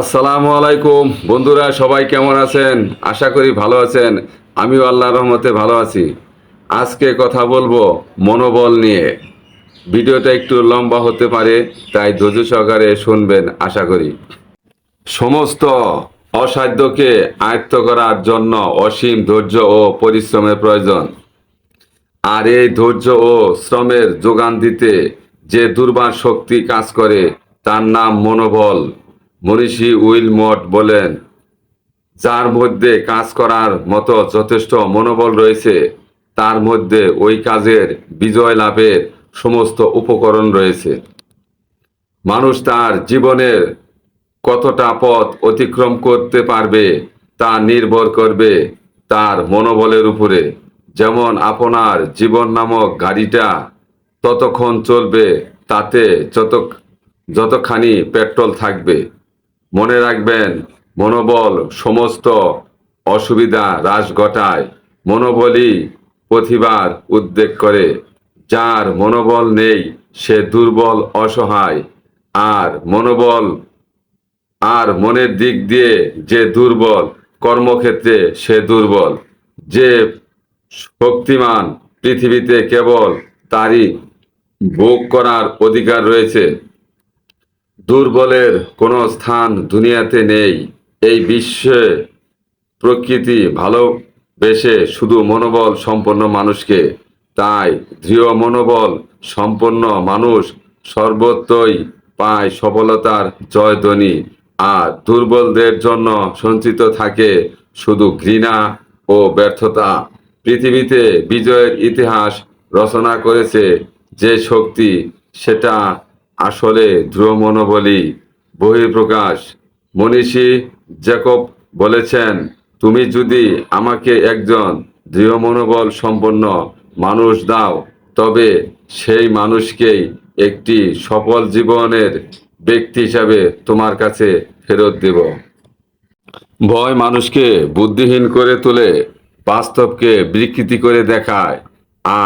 আসসালামু আলাইকুম। বন্ধুরা, সবাই কেমন আছেন? আশা করি ভালো আছেন। আমিও আল্লাহর রহমতে ভালো আছি। আজকে কথা বলব মনোবল নিয়ে। ভিডিওটা একটু লম্বা হতে পারে, তাই ধৈর্য সহকারে শুনবেন, আশা করি। সমস্ত অসাধ্যকে আয়ত্ত করার জন্য অসীম ধৈর্য ও পরিশ্রমের প্রয়োজন। আর এই ধৈর্য ও শ্রমের যোগান দিতে যে দুর্বার শক্তি কাজ করে, তার নাম মনোবল। মনীষী উইল মট বলেন, যার মধ্যে কাজ করার মতো যথেষ্ট মনোবল রয়েছে, তার মধ্যে ওই কাজের বিজয় লাভের সমস্ত উপকরণ রয়েছে। মানুষ তার জীবনের কতটা পথ অতিক্রম করতে পারবে, তা নির্ভর করবে তার মনোবলের উপরে। যেমন আপনার জীবন নামক গাড়িটা ততক্ষণ চলবে, তাতে যত যতখানি পেট্রোল থাকবে। মনে রাখবেন, মনোবল সমস্ত অসুবিধা হ্রাস ঘটায়। মনোবলই প্রতিবার উদ্বেগ করে। যার মনোবল নেই, সে দুর্বল, অসহায়। আর মনোবল, আর মনের দিক দিয়ে যে দুর্বল, কর্মক্ষেত্রে সে দুর্বল। যে শক্তিমান পৃথিবীতে কেবল তারই ভোগ করার অধিকার রয়েছে। দুর্বলের কোনো স্থান দুনিয়াতে নেই। এই বিশ্বে প্রকৃতি ভালোবেসে শুধু মনোবল সম্পন্ন মানুষকে, তাই দৃঢ় মনোবল সম্পন্ন মানুষ সর্বত্রই পায় সফলতার জয়ধ্বনি, আর দুর্বলদের জন্য সঞ্চিত থাকে শুধু ঘৃণা ও ব্যর্থতা। পৃথিবীতে বিজয়ের ইতিহাস রচনা করেছে যে শক্তি, সেটা আসলে ধ্রুব মনোবলী, বহিঃপ্রকাশ। মনীষী জ্যাকব বলেছেন, তুমি যদি আমাকে একজন দৃঢ় মনোবল সম্পন্ন মানুষ দাও, তবে সেই মানুষকেই একটি সফল জীবনের ব্যক্তি হিসাবে তোমার কাছে ফেরত দেব। ভয় মানুষকে বুদ্ধিহীন করে তোলে, বাস্তবকে বিকৃতি করে দেখায়,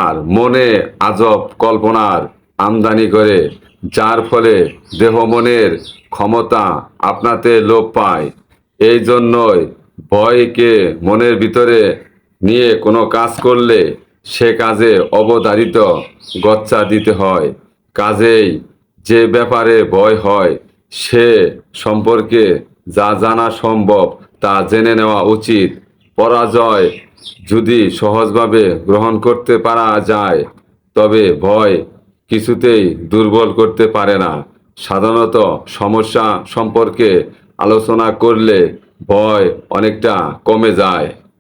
আর মনে আজব কল্পনার আমদানি করে যার ফলে দেহ মনের ক্ষমতা আপনাতে লোপ পায়। এই জন্যই ভয়কে মনের ভিতরে নিয়ে কোনো কাজ করলে সে কাজে অবধারিত গচ্চা দিতে হয়। কাজেই যে ব্যাপারে ভয় হয়, সে সম্পর্কে যা জানা সম্ভব তা জেনে নেওয়া উচিত। পরাজয় যদি সহজভাবে গ্রহণ করতে পারা যায়, তবে ভয় কিছুতেই দুর্বল করতে পারে না। সাধারণত সমস্যা সম্পর্কে আলোচনা করলে ভয় অনেকটা কমে যায়।